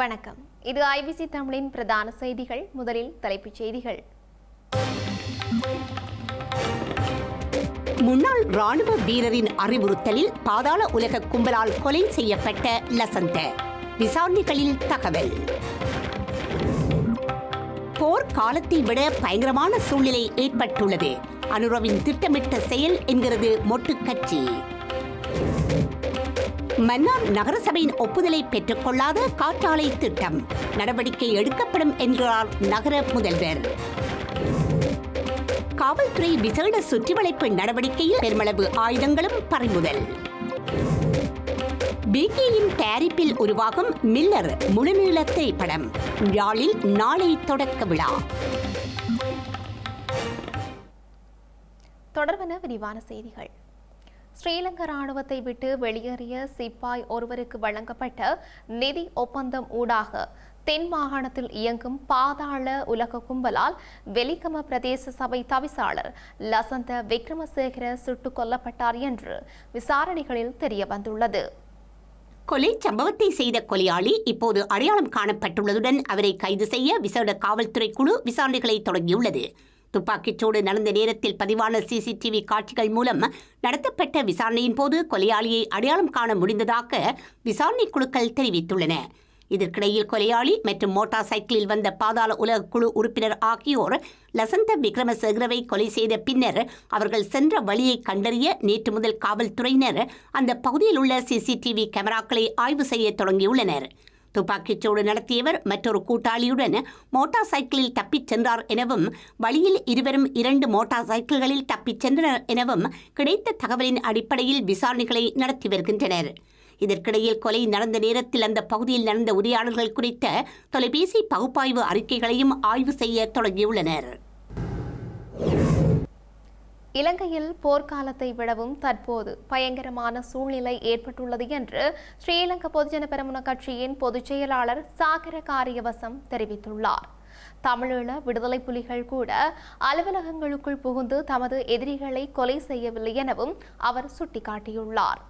வணக்கம். இது ஐபிசி தமிழின் பிரதான செய்திகள். முதலில் தலைப்புச் செய்திகள். முன்னாள் ராணுவ வீரரின் அறிவுறுத்தலில் பாதாள உலக கும்பலால் கொலை செய்யப்பட்ட லசந்த. விசாரணைகளில் தகவல். போர் காலத்தை விட பயங்கரமான சூழ்நிலை ஏற்பட்டுள்ளது. அனுரவின் திட்டமிட்ட செயல் என்கிறது மொட்டு கட்சி. மன்னார் நகரசபையின் ஒப்புதலை பெற்றுக்கொள்ளாத காற்றாலை திட்டம் நடவடிக்கை எடுக்கப்படும் என்கிறார் நகர முதல்வர். காவல்துறை விசேட சுற்றிவளைப்பு நடவடிக்கையில் பெருமளவு ஆயுதங்களும் பறிமுதல். பிகேயின் தயாரிப்பில் உருவாகும் மில்லர் முழுநீள திரைப்படம் யாழில் நாளை தொடக்க விழா. தொடர்பன விரிவான செய்திகள். ஸ்ரீலங்கா ராணுவத்தை விட்டு வெளியேறிய சிப்பாய் ஒருவருக்கு வழங்கப்பட்ட நிதி ஒப்பந்தம் ஊடாக தென் மாகாணத்தில் இயங்கும் பாதாள உலக கும்பலால் வெலிகம பிரதேச சபை தவிசாளர் லசந்த விக்ரமசேகர சுட்டுக் கொல்லப்பட்டார் என்று விசாரணைகளில் தெரியவந்துள்ளது. கொலை சம்பவத்தை செய்த கொலையாளி இப்போது அடையாளம் காணப்பட்டுள்ளதுடன் அவரை கைது செய்ய விசேட காவல்துறை குழு விசாரணைகளை தொடங்கியுள்ளது. துப்பாக்கிச்சூடு நடந்த நேரத்தில் பதிவான சிசிடிவி காட்சிகள் மூலம் நடத்தப்பட்ட விசாரணையின் போது கொலையாளியை அடையாளம் காண முடிந்ததாக விசாரணை குழுக்கள் தெரிவித்துள்ளன. இதற்கிடையில் கொலையாளி மற்றும் மோட்டார் சைக்கிளில் வந்த பாதாள உலக குழு உறுப்பினர் ஆகியோர் லசந்த விக்ரமசேகரவை கொலை செய்த பின்னர் அவர்கள் சென்ற வழியை கண்டறிய நேற்று முதல் காவல்துறையினர் அந்த பகுதியில் உள்ள சிசிடிவி கேமராக்களை ஆய்வு செய்ய தொடங்கியுள்ளனர். துப்பாக்கிச்சூடு நடத்தியவர் மற்றொரு கூட்டாளியுடன் மோட்டார் சைக்கிளில் தப்பிச் சென்றார் எனவும் வழியில் இருவரும் இரண்டு மோட்டார் சைக்கிள்களில் தப்பிச் சென்றனர் எனவும் கிடைத்த தகவலின் அடிப்படையில் விசாரணைகளை நடத்தி வருகின்றனர். இதற்கிடையில் கொலை நடந்த நேரத்தில் அந்த பகுதியில் நடந்த உரையாடல்கள் குறித்த தொலைபேசி பகுப்பாய்வு அறிக்கைகளையும் ஆய்வு செய்ய தொடங்கியுள்ளனர். இலங்கையில் போர்க்காலத்தை விடவும் தற்போது பயங்கரமான சூழ்நிலை ஏற்பட்டுள்ளது என்று ஸ்ரீலங்கா பொதுஜன பெரமுன கட்சியின் பொதுச் செயலாளர் சாகர காரியவசம் தெரிவித்துள்ளார். தமிழீழ விடுதலை புலிகள் கூட அலுவலகங்களுக்குள் புகுந்து தமது எதிரிகளை கொலை செய்யவில்லை எனவும் அவர் சுட்டிக்காட்டியுள்ளார்.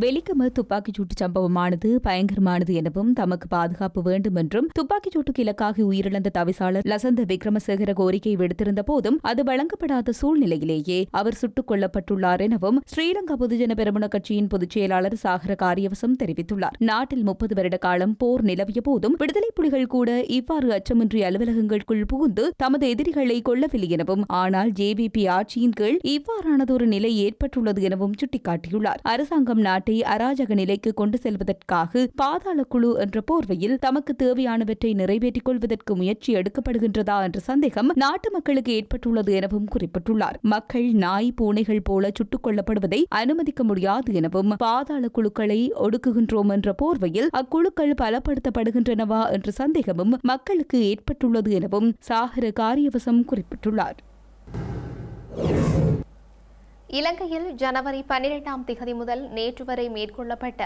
வெலிகம துப்பாக்கிச் சூட்டு சம்பவமானது பயங்கரமானது எனவும் தமக்கு பாதுகாப்பு வேண்டும் என்றும் துப்பாக்கிச் சூட்டுக்கு இலக்காகி உயிரிழந்த தவிசாளர் லசந்த விக்ரமசேகர கோரிக்கை விடுத்திருந்த போதும் அது வழங்கப்படாத சூழ்நிலையிலேயே அவர் சுட்டுக் கொல்லப்பட்டுள்ளார் எனவும் ஸ்ரீலங்கா பொதுஜன பெரமுன கட்சியின் பொதுச் செயலாளர் சாகர காரியவசம் தெரிவித்துள்ளார். நாட்டில் முப்பது வருட காலம் போர் நிலவிய போதும் விடுதலை புலிகள் கூட இவ்வாறு அச்சமின்றி அலுவலகங்களுக்குள் புகுந்து தமது எதிரிகளை கொல்லவில்லை எனவும் ஆனால் ஜேவிபி ஆட்சியின் கீழ் இவ்வாறானதொரு நிலை ஏற்பட்டுள்ளது எனவும் சுட்டிக்காட்டியுள்ளார். அரசாங்கம் நாட்டை அராஜக நிலைக்கு கொண்டு செல்வதற்காக பாதாள குழு என்ற போர்வையில் தமக்கு தேவையானவற்றை நிறைவேற்றிக் கொள்வதற்கு முயற்சி எடுக்கப்படுகின்றதா என்ற சந்தேகம் நாட்டு மக்களுக்கு ஏற்பட்டுள்ளது எனவும் குறிப்பிட்டுள்ளார். மக்கள் நாய் பூனைகள் போல சுட்டுக் கொல்லப்படுவதை அனுமதிக்க முடியாது எனவும் பாதாள குழுக்களை ஒடுக்குகின்றோம் என்ற போர்வையில் அக்குழுக்கள் பலப்படுத்தப்படுகின்றனவா என்ற சந்தேகமும் மக்களுக்கு ஏற்பட்டுள்ளது எனவும் சாகர காரியவசம் குறிப்பிட்டுள்ளார். இலங்கையில் ஜனவரி பன்னிரெண்டாம் திகதி முதல் நேற்று வரை மேற்கொள்ளப்பட்ட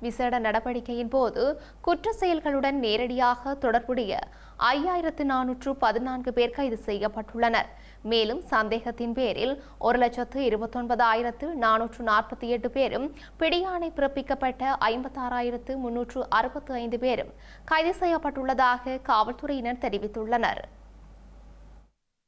விசேட நடவடிக்கையின் போது குற்ற செயல்களுடன் நேரடியாக தொடர்புடைய ஐயாயிரத்து நானூற்று பதினான்கு பேர் கைது செய்யப்பட்டுள்ளனர். மேலும் சந்தேகத்தின் பேரில் ஒரு லட்சத்து இருபத்தொன்பதாயிரத்து நானூற்று நாற்பத்தி எட்டு பேரும் பிடியாணை பிறப்பிக்கப்பட்ட ஐம்பத்தாறாயிரத்து முன்னூற்று அறுபத்தி ஐந்து பேரும் கைது செய்யப்பட்டுள்ளதாக காவல்துறையினர் தெரிவித்துள்ளனர்.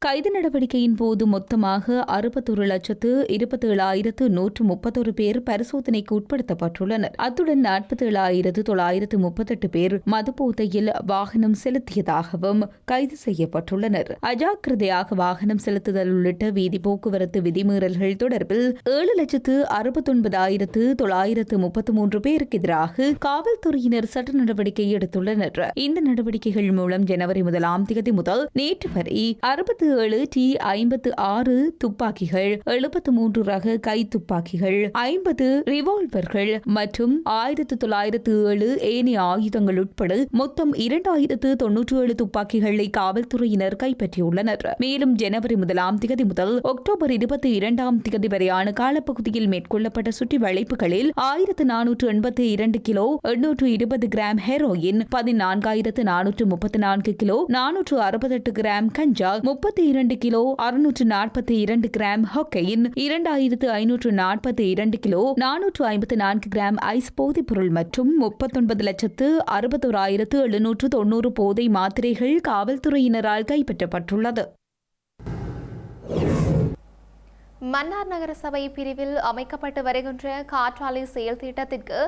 கைது நடவடிக்கையின் போது மொத்தமாக அறுபத்தொரு லட்சத்து இருபத்தேழாயிரத்து நூற்று முப்பத்தொரு பேர் பரிசோதனைக்கு உட்படுத்தப்பட்டுள்ளனர். அத்துடன் நாற்பத்தேழாயிரத்து தொள்ளாயிரத்து முப்பத்தெட்டு பேர் மதுபோதையில் வாகனம் செலுத்தியதாகவும் கைது செய்யப்பட்டுள்ளனர். அஜாக்கிரதையாக வாகனம் செலுத்துதல் உள்ளிட்ட வீதி போக்குவரத்து விதிமீறல்கள் தொடர்பில் ஏழு லட்சத்து அறுபத்தொன்பதாயிரத்து தொள்ளாயிரத்து முப்பத்து மூன்று பேருக்கு எதிராக காவல்துறையினர் சட்ட நடவடிக்கை எடுத்துள்ளனர். இந்த நடவடிக்கைகள் மூலம் ஜனவரி முதலாம் தேதி முதல் நேற்று வரை அறுபத்தி ஏழு டி ஐம்பத்து ஆறு துப்பாக்கிகள் எழுபத்து மூன்று ரக கை துப்பாக்கிகள் ஐம்பது ரிவால்வர்கள் மற்றும் ஆயிரத்து தொள்ளாயிரத்து ஏழு ஏனைய ஆயுதங்கள் உட்பட மொத்தம் இரண்டாயிரத்து தொன்னூற்றி ஏழு துப்பாக்கிகளை காவல்துறையினர் கைப்பற்றியுள்ளனர். மேலும் ஜனவரி முதலாம் திகதி முதல் அக்டோபர் இருபத்தி இரண்டாம் திகதி வரையான காலப்பகுதியில் மேற்கொள்ளப்பட்ட சுற்றி வளைப்புகளில் ஆயிரத்து நானூற்று எண்பத்தி இரண்டு கிலோ எண்ணூற்று இருபது கிராம் ஹெரோயின் பதினான்காயிரத்து நானூற்று முப்பத்தி நான்கு கிலோ நானூற்று அறுபத்தெட்டு கிராம் கஞ்சா முப்பத்தி இரண்டு கிலோ அறுநூற்று நாற்பத்தி இரண்டு கிராம் ஹொக்கையின் இரண்டாயிரத்து ஐநூற்று நாற்பத்தி இரண்டு கிலோ நானூற்று ஐம்பத்தி நான்கு கிராம் ஐஸ் போதைப் பொருள் மற்றும் முப்பத்தொன்பது லட்சத்து அறுபத்தோராயிரத்து எழுநூற்று தொன்னூறு போதை மாத்திரைகள் காவல்துறையினரால் கைப்பற்றப்பட்டுள்ளது. மன்னார் நகரசபை பிரிவில் அமைக்கப்பட்டு வருகின்ற காற்றாலை செயல் திட்டத்திற்கு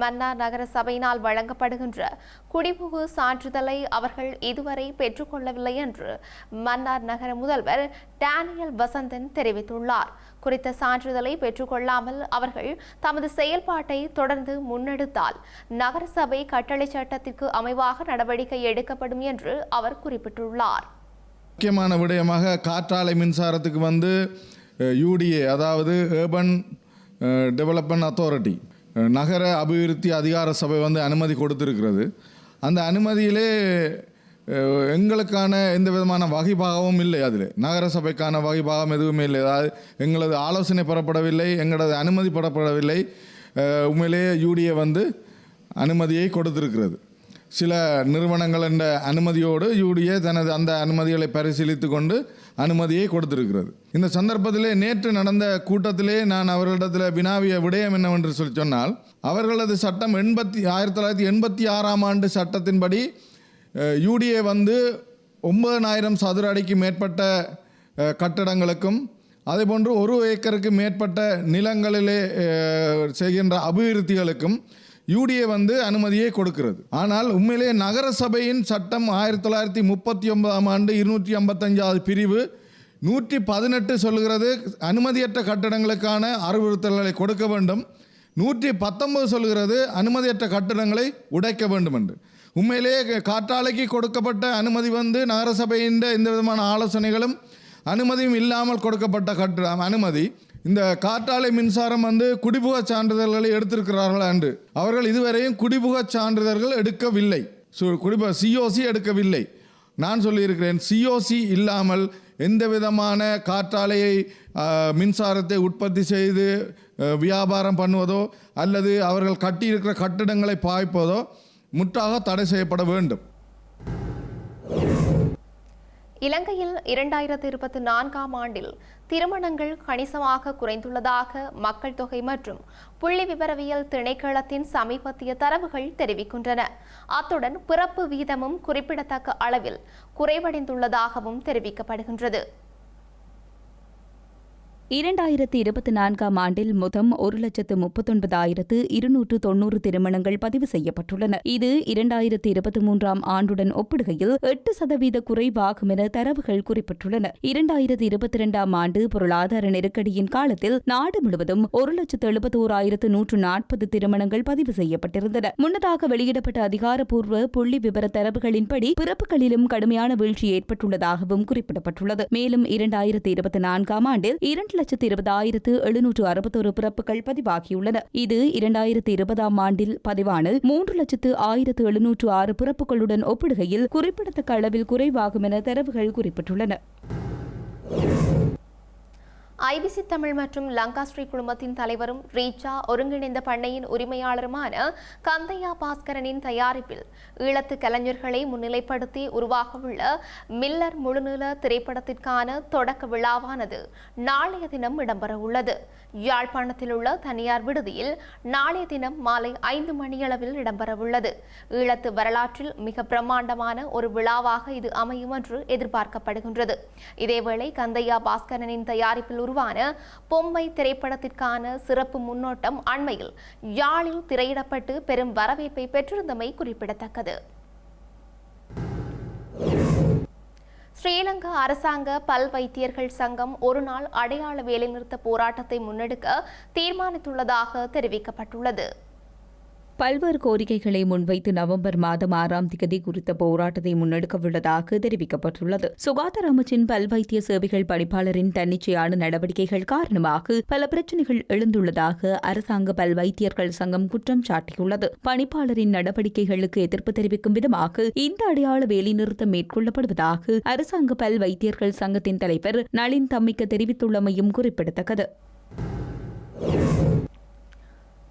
மன்னார் நகர சபையினால் வழங்கப்படுகின்ற குடிபுகு சான்றிதழை அவர்கள் இதுவரை பெற்றுக்கொள்ளவில்லை என்று மன்னார் நகர முதல்வர் டேனியல் வசந்தன் தெரிவித்துள்ளார். குறித்த சான்றிதழை பெற்றுக்கொள்ளாமல் அவர்கள் தமது செயல்பாட்டை தொடர்ந்து முன்னெடுத்தால் நகரசபை கட்டளை சட்டத்திற்கு அமைவாக நடவடிக்கை எடுக்கப்படும் என்று அவர் குறிப்பிட்டுள்ளார். முக்கியமான விடயமாக காற்றாலை மின்சாரத்துக்கு வந்து யூடிஏ அதாவது ஏர்பன் டெவலப்மெண்ட் அத்தாரிட்டி நகர அபிவிருத்தி அதிகார சபை வந்து அனுமதி கொடுத்துருக்கிறது. அந்த அனுமதியிலே எங்களுக்கான எந்த விதமான வகைபாகமும் இல்லை அதில். நகர சபைக்கான வகைபாகம் எதுவுமே இல்லை. அதாவது எங்களது ஆலோசனை பெறப்படவில்லை எங்களது அனுமதி பெறப்படவில்லை. உண்மையிலேயே யூடிஏ வந்து அனுமதியை கொடுத்திருக்கிறது. சில நிறுவனங்கள் என்ற அனுமதியோடு யூடிஏ தனது அந்த அனுமதிகளை பரிசீலித்து கொண்டு அனுமதியை கொடுத்திருக்கிறது. இந்த சந்தர்ப்பத்திலே நேற்று நடந்த கூட்டத்திலே நான் அவர்களிடத்தில் வினாவிய விடயம் என்னவென்று சொல்லி சொன்னால் அவர்களது சட்டம் எண்பத்தி ஆயிரத்தி தொள்ளாயிரத்தி எண்பத்தி ஆறாம் ஆண்டு சட்டத்தின்படி யூடிஏ வந்து ஒன்பதனாயிரம் சதுர அடிக்கு மேற்பட்ட கட்டடங்களுக்கும் கட்டடங்களுக்கும் அதேபோன்று ஒரு ஏக்கருக்கு மேற்பட்ட நிலங்களிலே செய்கின்ற அபிவிருத்திகளுக்கும் யூடிஏ வந்து அனுமதியை கொடுக்கிறது. ஆனால் உண்மையிலே நகர சபையின் சட்டம் ஆயிரத்தி தொள்ளாயிரத்தி முப்பத்தி ஒன்பதாம் ஆண்டு இருநூற்றி ஐம்பத்தஞ்சாவது பிரிவு நூற்றி பதினெட்டு சொல்கிறது அனுமதியற்ற கட்டடங்களுக்கான அறிவுறுத்தல்களை கொடுக்க வேண்டும். நூற்றி பத்தொன்பது சொல்கிறது அனுமதியற்ற கட்டடங்களை உடைக்க வேண்டும் என்று. உண்மையிலேயே காற்றாலைக்கு கொடுக்கப்பட்ட அனுமதி வந்து நகரசபையின் எந்த விதமான ஆலோசனைகளும் அனுமதியும் இல்லாமல் கொடுக்கப்பட்ட கட்ட அனுமதி. இந்த காற்றாலை மின்சாரம் வந்து குடிபுக சான்றிதழ்களை எடுத்திருக்கிறார்கள் என்று அவர்கள் இதுவரையும் குடிபுக சான்றிதழ்கள் எடுக்கவில்லை. சு- சிஓசி எடுக்கவில்லை. நான் சொல்லியிருக்கிறேன் சிஓசி இல்லாமல் எந்த விதமான காற்றாலையை மின்சாரத்தை உற்பத்தி செய்து வியாபாரம் பண்ணுவதோ அல்லது அவர்கள் கட்டியிருக்கிற கட்டிடங்களை பாய்ப்பதோ முற்றாக தடை செய்யப்பட வேண்டும். இலங்கையில் இரண்டாயிரத்து இருபத்தி நான்காம் ஆண்டில் திருமணங்கள் கணிசமாக குறைந்துள்ளதாக மக்கள் தொகை மற்றும் புள்ளி விவரவியல் திணைக்களத்தின் சமீபத்திய தரவுகள் தெரிவிக்கின்றன. அத்துடன் பிறப்பு வீதமும் குறிப்பிடத்தக்க அளவில் குறைவடைந்துள்ளதாகவும் தெரிவிக்கப்படுகின்றது. இரண்டாயிரத்தி இருபத்தி நான்காம் ஆண்டில் மொத்தம் ஒரு லட்சத்து முப்பத்தொன்பதாயிரத்து இருநூற்று தொன்னூறு திருமணங்கள் பதிவு செய்யப்பட்டுள்ளன. இது இரண்டாயிரத்தி இருபத்தி மூன்றாம் ஆண்டுடன் ஒப்பிடுகையில் எட்டு சதவீத குறைவாகும் என தரவுகள் குறிப்பிட்டுள்ளன. இரண்டாயிரத்தி இருபத்தி இரண்டாம் ஆண்டு பொருளாதார நெருக்கடியின் காலத்தில் நாடு முழுவதும் ஒரு லட்சத்து எழுபத்தோராயிரத்து நூற்று நாற்பது திருமணங்கள் பதிவு செய்யப்பட்டிருந்தன. முன்னதாக வெளியிடப்பட்ட அதிகாரப்பூர்வ புள்ளி விவர தரவுகளின்படி பிறப்புகளிலும் கடுமையான வீழ்ச்சி ஏற்பட்டுள்ளதாகவும் குறிப்பிடப்பட்டுள்ளது. மேலும் இரண்டாயிரத்தி இருபத்தி நான்காம் ஆண்டில் இரண்டு லட்சத்து இருபதாயிரத்து எழுநூற்று அறுபத்தொரு பிறப்புகள் பதிவாகியுள்ளன. இது இரண்டாயிரத்தி இருபதாம் ஆண்டில் பதிவான மூன்று லட்சத்து ஆயிரத்து எழுநூற்று ஆறு பிறப்புகளுடன் ஒப்பிடுகையில் குறிப்பிடத்தக்க அளவில் குறைவாகும் என தரவுகள் குறிப்பிட்டுள்ளன. ஐபிசி தமிழ் மற்றும் லங்காஸ்ரீ குழுமத்தின் தலைவரும் ரீச்சா ஒருங்கிணைந்த பண்ணையின் உரிமையாளருமான கந்தையா பாஸ்கரனின் தயாரிப்பில் ஈழத்து கலைஞர்களை முன்னிலைப்படுத்தி உருவாகவுள்ள மில்லர் முழுநீள திரைப்படத்திற்கான தொடக்க விழாவானது நாளைய தினம் இடம்பெறவுள்ளது. யாழ்ப்பாணத்தில் உள்ள தனியார் விடுதியில் நாளைய தினம் மாலை ஐந்து மணியளவில் இடம்பெறவுள்ளது. ஈழத்து வரலாற்றில் மிக பிரம்மாண்டமான ஒரு விழாவாக இது அமையும் என்று எதிர்பார்க்கப்படுகின்றது. இதேவேளை கந்தையா பாஸ்கரனின் தயாரிப்பில் உருவான பொம்மை திரைப்படத்திற்கான சிறப்பு முன்னோட்டம் அண்மையில் யாழில் திரையிடப்பட்டு பெரும் வரவேற்பை பெற்றிருந்தமை குறிப்பிடத்தக்கது. ஸ்ரீலங்கா அரசாங்க பல் வைத்தியர்கள் சங்கம் ஒருநாள் அடையாள வேலைநிறுத்த போராட்டத்தை முன்னெடுக்க தீர்மானித்துள்ளதாக தெரிவிக்கப்பட்டுள்ளது. பல்வேறு கோரிக்கைகளை முன்வைத்து நவம்பர் மாதம் ஆறாம் திகதி குறித்த போராட்டத்தை முன்னெடுக்கவுள்ளதாக தெரிவிக்கப்பட்டுள்ளது. சுகாதார அமைச்சின் பல் வைத்திய சேவைகள் பணிப்பாளரின் தன்னிச்சையான நடவடிக்கைகள் காரணமாக பல பிரச்சினைகள் எழுந்துள்ளதாக அரசாங்க பல் வைத்தியர்கள் சங்கம் குற்றம் சாட்டியுள்ளது. பணிப்பாளரின் நடவடிக்கைகளுக்கு எதிர்ப்பு தெரிவிக்கும் விதமாக இந்த அடையாள வேலைநிறுத்தம் மேற்கொள்ளப்படுவதாக அரசாங்க பல் வைத்தியர்கள் சங்கத்தின் தலைவர் நளின் தம்மிக்க தெரிவித்துள்ளமையும் குறிப்பிடத்தக்கது.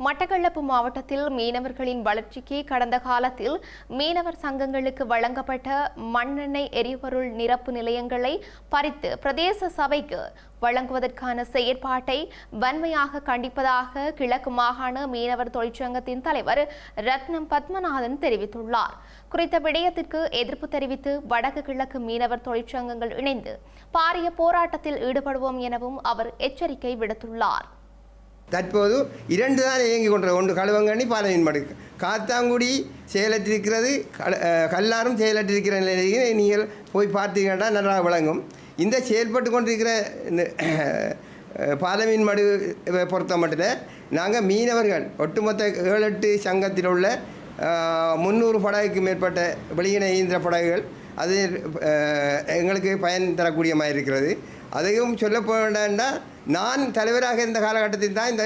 மட்டக்களப்பு மாவட்டத்தில் மீனவர்களின் வளர்ச்சிக்கு கடந்த காலத்தில் மீனவர் சங்கங்களுக்கு வழங்கப்பட்ட மண்ணெண்ணெய் எரிபொருள் நிரப்பு நிலையங்களை பறித்து பிரதேச சபைக்கு வழங்குவதற்கான செயற்பாட்டை வன்மையாக கண்டிப்பதாக கிழக்கு மாகாண மீனவர் தொழிற்சங்கத்தின் தலைவர் ரத்னம் பத்மநாதன் தெரிவித்துள்ளார். குறித்த விடயத்திற்கு எதிர்ப்பு தெரிவித்து வடக்கு கிழக்கு மீனவர் தொழிற்சங்கங்கள் இணைந்து பாரிய போராட்டத்தில் ஈடுபடுவோம் எனவும் அவர் எச்சரிக்கை விடுத்துள்ளார். தற்போது இரண்டு தான் இயங்கி கொண்டது ஒன்று கழுவங்கண்ணி பாலையின் மடு. காத்தாங்குடி செயலற்றிருக்கிறது. கல்லாரும் செயலற்றிருக்கிற நிலையில் நீங்கள் போய் பார்த்தீங்கன்னா நன்றாக விளங்கும். இந்த செயல்பட்டு கொண்டிருக்கிற இந்த, பாலமீன் மடு பொறுத்த மட்டும் நாங்கள் மீனவர்கள் ஒட்டுமொத்த ஏழு எட்டு சங்கத்தில் உள்ள முந்நூறு படகுக்கு மேற்பட்ட வெளியின இயந்திர படகுகள் அது எங்களுக்கு பயன் தரக்கூடிய மாதிரி இருக்கிறது. அதையும் சொல்ல போனால் நான் தலைவராக இருந்த காலகட்டத்தில் தான் இந்த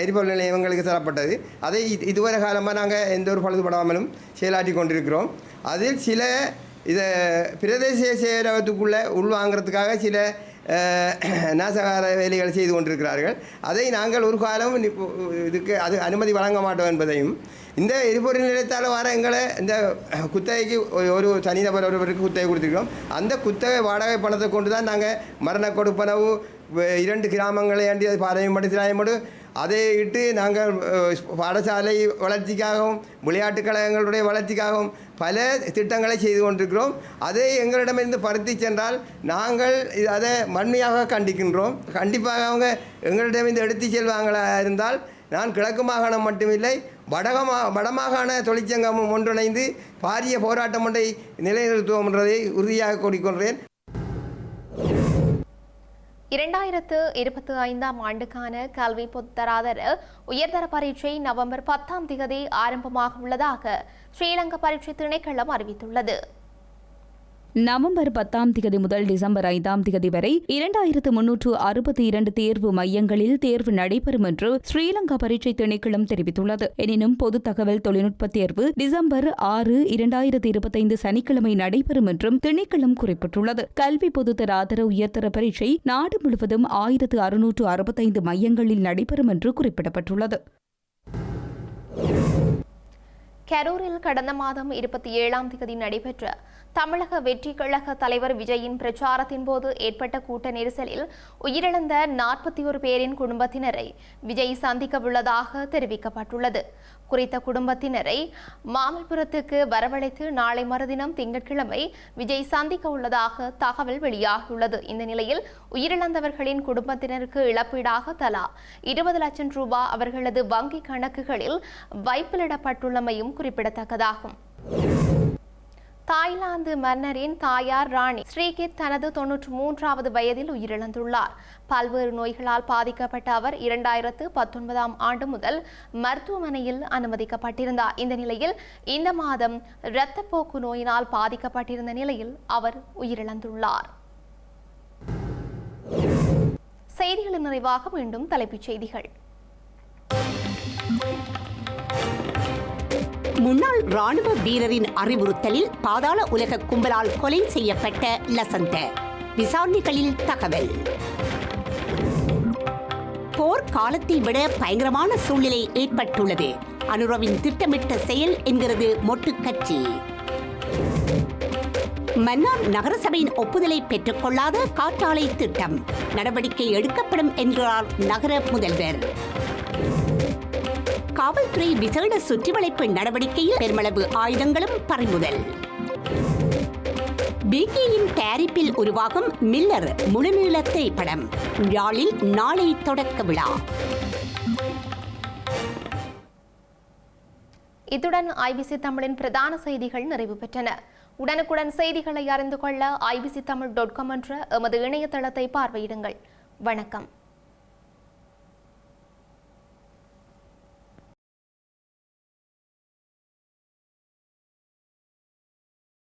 எரிபொருள் நிலையம் எங்களுக்கு தரப்பட்டது. அதை இது- இதுவரை காலமாக நாங்கள் எந்த ஒரு பழுதுபடாமலும் செயலாற்றி கொண்டிருக்கிறோம். அதில் சில இதை பிரதேச செயலகத்துக்குள்ளே உள்வாங்கிறதுக்காக சில நாசகார வேலைகள் செய்து கொண்டிருக்கிறார்கள். அதை நாங்கள் ஒரு காலம் இதுக்கு அது அனுமதி வழங்க மாட்டோம் என்பதையும் இந்த எரிபொருள் நிலையத்தால் வர எங்களை இந்த குத்தகைக்கு ஒரு- ஒரு தனிநபர் ஒருவருக்கு குத்தகை கொடுத்துருக்கோம் அந்த குத்தகை வாடகை பணத்தை கொண்டு தான் நாங்கள் மரண கொடுப்பனவு இரண்டு கிராமங்களை அண்டி அது பாதையம்படி திராயம்படு அதை இட்டு நாங்கள் பாடசாலை வளர்ச்சிக்காகவும் விளையாட்டுக் கழகங்களுடைய வளர்ச்சிக்காகவும் பல திட்டங்களை செய்து கொண்டிருக்கிறோம் அதை எங்களிடமிருந்து பருத்தி சென்றால் நாங்கள் அதை வன்மையாக கண்டிக்கின்றோம் கண்டிப்பாக அவங்க எங்களிடமிருந்து எடுத்து செல்வாங்களா இருந்தால் நான் கிழக்கு மாகாணம் மட்டுமில்லை வடகமா வடமாகாண தொழிற்சங்கமும் ஒன்றிணைந்து பாரிய போராட்டம் ஒன்றை நிலைநிறுத்துவோம் என்றதை உறுதியாக கூறிக்கொள்கிறேன் இரண்டாயிரத்து இருபத்தி ஐந்தாம் ஆண்டுக்கான கல்வி பொதுத்தராதர உயர்தர பரீட்சை நவம்பர் பத்தாம் திகதி ஆரம்பமாக உள்ளதாக ஸ்ரீலங்கா பரீட்சை திணைக்களம் அறிவித்துள்ளது. நவம்பர் பத்தாம் தேதி முதல் டிசம்பர் ஐந்தாம் திகதி வரை இரண்டாயிரத்து முன்னூற்று அறுபத்தி இரண்டு தேர்வு மையங்களில் தேர்வு நடைபெறும் என்று ஸ்ரீலங்கா பரீட்சை திணைக்களம் தெரிவித்துள்ளது. எனினும் பொது தகவல் தொழில்நுட்ப தேர்வு டிசம்பர் ஆறு இரண்டாயிரத்தி இருபத்தைந்து சனிக்கிழமை நடைபெறும் என்றும் திணைக்களம் குறிப்பிட்டுள்ளது. கல்வி பொதுத்தர ஆதர உயர்தர பரீட்சை நாடு முழுவதும் ஆயிரத்து அறுநூற்று அறுபத்தைந்து மையங்களில் நடைபெறும் என்று குறிப்பிடப்பட்டுள்ளது. கரூரில் கடந்த மாதம் இருபத்தி ஏழாம் தேதி நடைபெற்ற தமிழக வெற்றி கழக தலைவர் விஜயின் பிரச்சாரத்தின் போது ஏற்பட்ட கூட்ட நெரிசலில் உயிரிழந்த நாற்பத்தி ஒரு பேரின் குடும்பத்தினரை விஜய் சந்திக்க உள்ளதாக தெரிவிக்கப்பட்டுள்ளது. குறித்த குடும்பத்தினரை மாமல்லபுரத்துக்கு வரவழைத்து நாளை மறுதினம் திங்கட்கிழமை விஜய் சந்திக்க உள்ளதாக தகவல் வெளியாகியுள்ளது. இந்த நிலையில் உயிரிழந்தவர்களின் குடும்பத்தினருக்கு இழப்பீடாக தலா இருபது லட்சம் ரூபாய் அவர்களது வங்கி கணக்குகளில் வைப்பிலிடப்பட்டுள்ளமையும் குறிப்பிடத்தக்கதாகும். தாய்லாந்து மன்னரின் தாயார் ராணி ஸ்ரீகித் தனது தொன்னூற்று மூன்றாவது வயதில் உயிரிழந்துள்ளார். பல்வேறு நோய்களால் பாதிக்கப்பட்ட அவர் இரண்டாயிரத்து பத்தொன்பதாம் ஆண்டு முதல் மருத்துவமனையில் அனுமதிக்கப்பட்டிருந்தார். இந்த நிலையில் இந்த மாதம் இரத்தப்போக்கு நோயினால் பாதிக்கப்பட்டிருந்த நிலையில் அவர் உயிரிழந்துள்ளார். செய்திகளின் நிறைவாக மீண்டும் தலைப்புச் செய்திகள். முன்னாள் ராணுவ வீரரின் அறிவுறுத்தலில் பாதாள உலக கும்பலால் கொலை செய்யப்பட்ட லசந்த. விசாரணைகளில் தகவல். போர் காலத்தை விட பயங்கரமான சூழ்நிலை ஏற்பட்டுள்ளது. அனுரவின் திட்டமிட்ட செயல் என்கிறது மொட்டு கட்சி. மன்னார் நகரசபையின் ஒப்புதலை பெற்றுக்கொள்ளாத காற்றாலை திட்டம் நடவடிக்கை எடுக்கப்படும் என்கிறார் நகர முதல்வர். காவல்துறை விசேட சுற்றிவளைப்பு நடவடிக்கையில் பெருமளவு ஆயுதங்களும் பறிமுதல். பிகேயின் தயாரிப்பில் உருவாகும் மில்லர் முழுநீள திரைப்படம் யாழில் நாளை தொடக்க விழா. இத்துடன் ஐபிசி தமிழின் பிரதான செய்திகள் நிறைவு பெற்றன. உடனுக்குடன் செய்திகளை அறிந்து கொள்ள ஐபிசி தமிழ் டாட் காம் என்ற எமது இணையதளத்தை பார்வையிடுங்கள். வணக்கம்.